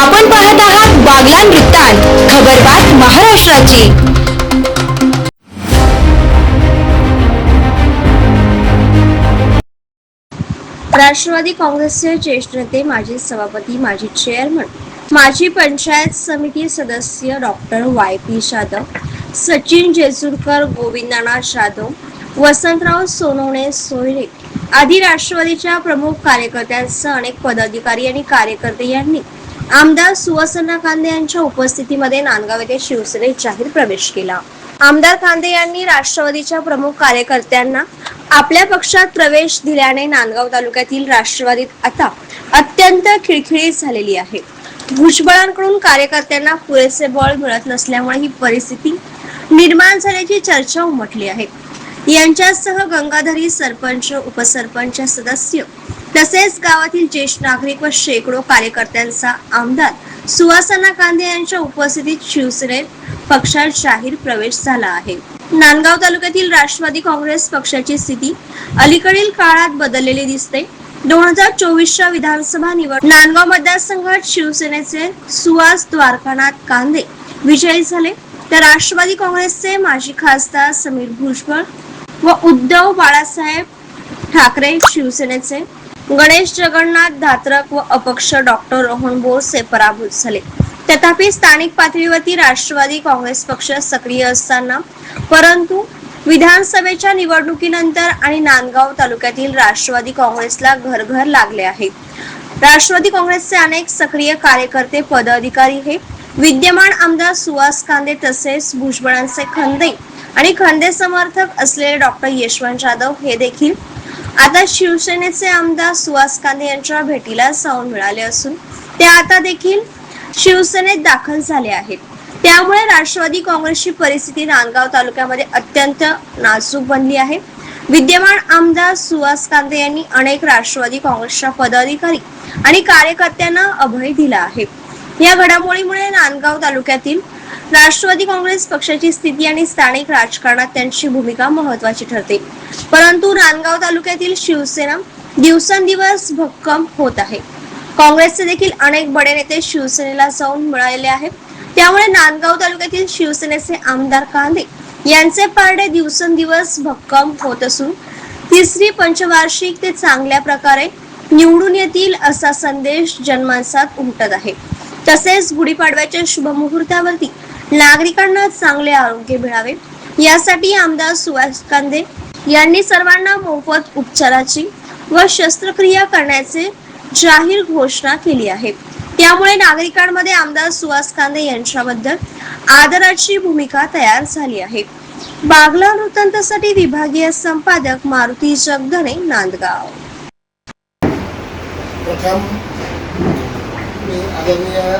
आपण पाहत आहात बागलान वृत्तांत खबरबात महाराष्ट्राची. राष्ट्रवादी काँग्रेसचे ज्येष्ठ नेते माजी सभापती माजी चेअरमन माजी पंचायत समिती सदस्य doctor Y P Jadhav Sachin Jejurkar Govindnath Jadhav Vasantrao Sonawane सोयरे आदी राष्ट्रवादीच्या प्रमुख कार्यकर्त्यांसह अनेक पदाधिकारी आणि कार्यकर्ते यांनी आमदार सुवासना कांदे यांच्या उपस्थितीमध्ये नांदगाव येथे शिवसेनेत जाहीर प्रवेश केला. आमदार कांदे यांनी राष्ट्रवादीच्या प्रमुख कार्यकर्त्यांना आपल्या पक्षात प्रवेश दिल्याने नांदगाव तालुक्यातील राष्ट्रवादीत आता अत्यंत खिळखिळीत झालेली आहे. भुजबळांकडून कार्यकर्त्यांना पुरेसे बळ मिळत नसल्यामुळे ही परिस्थिती निर्माण झाल्याची चर्चा उमटली आहे. यांच्यासह गंगाधरी सरपंच उपसरपंच सदस्य तसेच गावातील ज्येष्ठ नागरिक व शेकडो कार्यकर्त्यांचा आमदार सुवासना कांदे यांच्या उपस्थितीत शिवसेनेत पक्षात जाहीर प्रवेश झाला आहे. नांदगाव तालुक्यातील राष्ट्रवादी काँग्रेस पक्षाची स्थिती अलीकडील काळात बदललेली दिसते. दोन हजार चोवीसच्या विधानसभा निवड नांदगाव मतदारसंघात शिवसेनेचे सुहास द्वारकानाथ कांदे विजयी झाले. तर राष्ट्रवादी काँग्रेसचे माजी खासदार समीर भुजबळ व उद्धव बाळासाहेब ठाकरे शिवसेनेचे गणेश जगन्नाथ धात्रक व अपक्ष डॉक्टर रोहन बोरसे पराभूत झाले. तथापि स्थानिक पातळीवरती राष्ट्रवादी काँग्रेस पक्ष सक्रिय असताना परंतु विधानसभेच्या निवडणुकीनंतर आणि नांदगाव तालुक्यातील राष्ट्रवादी काँग्रेसला घर घर लागले आहे. राष्ट्रवादी काँग्रेसचे अनेक सक्रिय कार्यकर्ते पदाधिकारी हे विद्यमान आमदार सुहास कांदे तसेच भुजबळांचे खंदे आणि खंदे समर्थक असलेले डॉक्टर यशवंत जाधव हे देखील. आता शिवसेनेचे आमदार सुहास कांदे यांच्या भेटीला जाऊन मिळाले असून ते आता देखील शिवसेनेत दाखल झाले आहेत. त्यामुळे राष्ट्रवादी काँग्रेसची परिस्थिती नांदगाव तालुक्यामध्ये अत्यंत नाजूक बनली आहे. विद्यमान आमदार सुहास कांदे यांनी अनेक राष्ट्रवादी काँग्रेसच्या पदाधिकारी आणि कार्यकर्त्यांना अभय दिला आहे. या घडामोडीमुळे नांदगाव तालुक्यातील राष्ट्रवादी काँग्रेस पक्षाची स्थिती आणि स्थानिक राजकारणात त्यांची भूमिका महत्वाची ठरते. परंतु नांदगाव तालुक्यातील शिवसेना दिवसेंदिवस भक्कम होत आहे. काँग्रेसचे देखील अनेक बडे नेते शिवसेनेला जाऊन मिळालेले आहेत. त्यामुळे नांदगाव तालुक्यातील शिवसेनेचे आमदार कांदे यांचे पारडे दिवसेंदिवस भक्कम होत असून तिसरी पंचवार्षिक ते चांगल्या प्रकारे निवडून येतील असा संदेश जनमानसात उमटत आहे. तसेच गुढीपाडव्याच्या शुभ मुहूर्तावरती नागरिकांना चांगले आरोग्य मिळावे. यासाठी आमदार सुभाष कांदे यांनी सर्वांना मोफत उपचाराची व शस्त्रक्रिया करण्याचे जाहीर घोषणा केली आहे. त्यामुळे नागरिकांमध्ये आमदार सुहास कांदे यांच्याबद्दल आदराची भूमिका तयार झाली आहे. बागला वृत्तांतासाठी विभागीय संपादक मारुती जगधने नांदगाव. प्रथम आदरणीय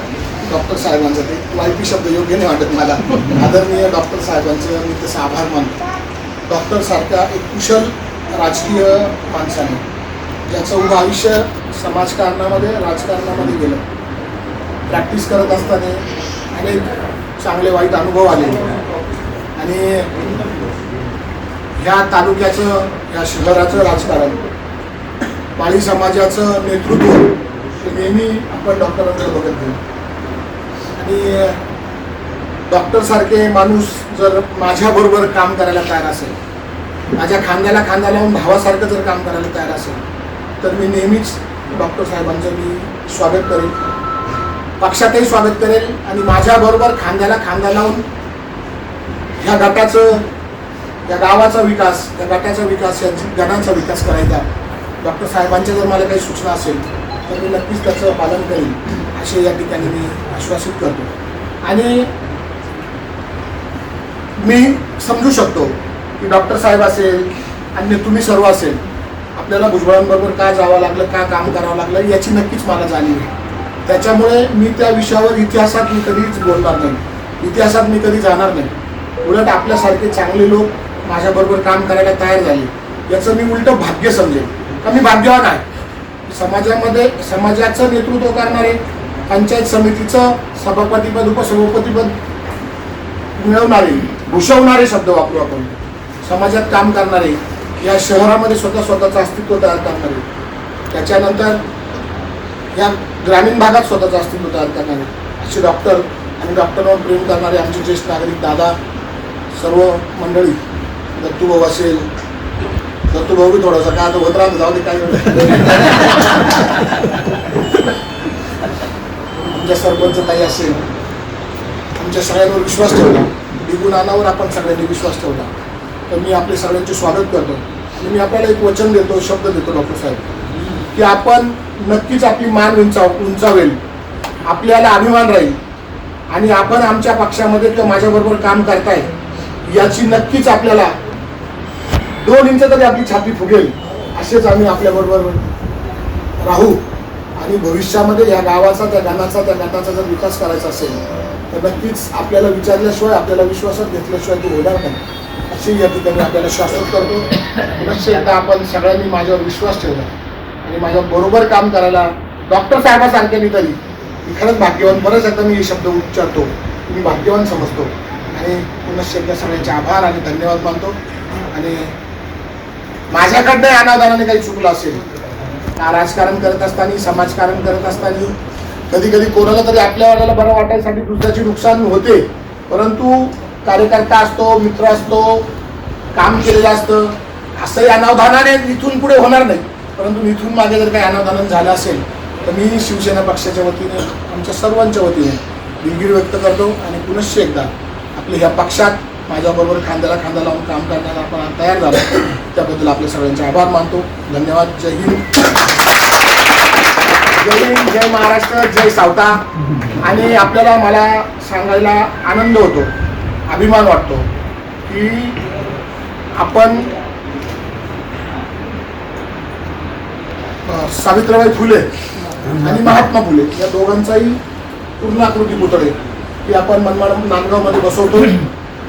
डॉक्टर साहेबांचं ते वाईपी शब्द योग्य नाही वाटत मला. आदरणीय डॉक्टर साहेबांचं मी तसं आभार मानतो. डॉक्टर सारख्या एक कुशल राजकीय माणसाने ज्याचं उभं आयुष्य समाजकारणामध्ये राजकारणामध्ये गेलं. प्रॅक्टिस करत असताना अनेक चांगले वाईट अनुभव आले. आणि ह्या तालुक्याचं या शहराचं राजकारण माळी समाजाचं नेतृत्व हे नेहमी आपण डॉक्टरांकडे बघत नाही. आणि डॉक्टरसारखे माणूस जर माझ्याबरोबर काम करायला तयार असेल माझ्या खांद्याला खांदा लावून भावासारखं जर काम करायला तयार असेल तर मी नेहमीच डॉक्टर साहेबांचं मी स्वागत करेन पक्षातही स्वागत करेल आणि माझ्याबरोबर खांद्याला खांदा लावून ह्या गटाचं या गावाचा विकास या गटाचा विकास या गटांचा विकास करायचा. डॉक्टर साहेबांच्या जर मला काही सूचना असेल तर मी नक्कीच त्याचं पालन करेन असे या ठिकाणी मी आश्वासित करतो. आणि मी समजू शकतो की डॉक्टर साहेब असेल अन्य तुम्ही सर्व असेल आपल्याला भुजबळांबरोबर का जावं लागलं का काम करावं लागलं याची नक्कीच मला जाणीव आहे. त्याच्यामुळे मी त्या विषयावर इतिहासात मी कधीच बोलणार नाही. इतिहासात मी कधी जाणार नाही. उलट आपल्यासारखे चांगले लोक माझ्याबरोबर काम करायला तयार झाले. याचं मी उलटं भाग्य समजेल का मी भाग्यवान आहे? समाजामध्ये समाजाचं नेतृत्व करणारे पंचायत समितीचं सभापतीपद उपसभापतीपद मिळवणारे भूषवणारे शब्द वापरू आपण. समाजात काम करणारे या शहरामध्ये स्वतः स्वतःचं अस्तित्व तयार करणारे त्याच्यानंतर या ग्रामीण भागात स्वतःचं अस्तित्व तयार करणारे असे डॉक्टर आणि डॉक्टरवर प्रेम करणारे आमचे ज्येष्ठ नागरिक दादा सर्व मंडळी दत्तूभाऊ असेल दत्तूभाऊ बी थोडासा काय आता होत राहतो जाऊ दे काय आमच्या सरपंच काही असेल. आमच्या सगळ्यांवर विश्वास ठेवला. बिगुन आपण सगळ्यांनी विश्वास ठेवला. तर मी आपले सगळ्यांचे स्वागत करतो. आणि मी आपल्याला एक वचन देतो शब्द देतो डॉक्टर साहेब. की आपण नक्कीच आपली मान उंचाव उंचावेल. आपल्याला अभिमान राहील. आणि आपण आमच्या पक्षामध्ये किंवा माझ्याबरोबर काम करताय याची नक्कीच आपल्याला दोन इंच तरी आपली छाती फुगेल असेच आम्ही आपल्याबरोबर राहू. आणि भविष्यामध्ये या गावाचा त्या गाण्याचा त्या गटाचा जर विकास करायचा असेल तर नक्कीच आपल्याला विचारल्याशिवाय आपल्याला विश्वासात घेतल्याशिवाय तो होणार नाही. अशी या ठिकाणी आपल्याला शाश्वत करतो. पुनश्च एकदा आपण सगळ्यांनी माझ्यावर विश्वास ठेवला. आणि माझ्या बरोबर काम करायला डॉक्टर साहेबासारखे मी तरी मी खरंच भाग्यवान. बरंच एकदा मी हे शब्द उच्चारतो. मी भाग्यवान समजतो. आणि पुनश्च एकदा सगळ्यांचे आभार आणि धन्यवाद मानतो. आणि माझ्याकडनं अनादानाने काही चुकलं असेल. राजकारण करत असताना समाजकारण करत असताना. कधी कधी कोणाला तरी आपल्या वाल्याला बरं वाटायसाठी दुसऱ्याचे नुकसान होते. परंतु कार्यकर्ता असतो मित्र असतो काम केलेलं असतं. असंही अनावधानाने इथून पुढे होणार नाही. परंतु इथून मागे जर काही अनावधान झालं असेल तर मी शिवसेना पक्षाच्या वतीने आमच्या सर्वांच्या वतीने दिलगिरी व्यक्त करतो. आणि पुनश्च एकदा आपल्या ह्या पक्षात माझ्याबरोबर खांद्याला खांदा लावून काम करण्याला आपण तयार झालो. त्याबद्दल आपले सगळ्यांचे आभार मानतो. धन्यवाद. जय हिंद. जय हिंद जय महाराष्ट्र जय सावता. आणि आपल्याला मला सांगायला आनंद होतो अभिमान वाटतो की आपण सावित्रीबाई फुले आणि महात्मा फुले या दोघांचाही पूर्णाकृती पुतळे की आपण मनमाड नांदगावमध्ये बसवतो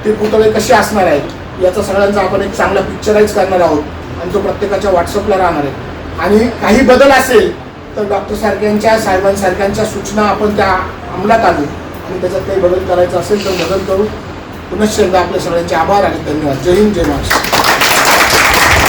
ते पुतळे कसे असणार आहेत याचा सगळ्यांचा आपण एक चांगला पिक्चराईज करणार आहोत आणि तो प्रत्येकाच्या व्हॉट्सअपला राहणार आहे. आणि काही बदल असेल तर डॉक्टर सारख्यांच्या साहेबांसारख्यांच्या सूचना आपण त्या अंमलात आणू. आणि त्याच्यात काही बदल करायचा असेल तर बदल करू. पुनश्च एकदा आपल्या सगळ्यांचे आभार आणि धन्यवाद. जय हिंद जय महाराष्ट्र.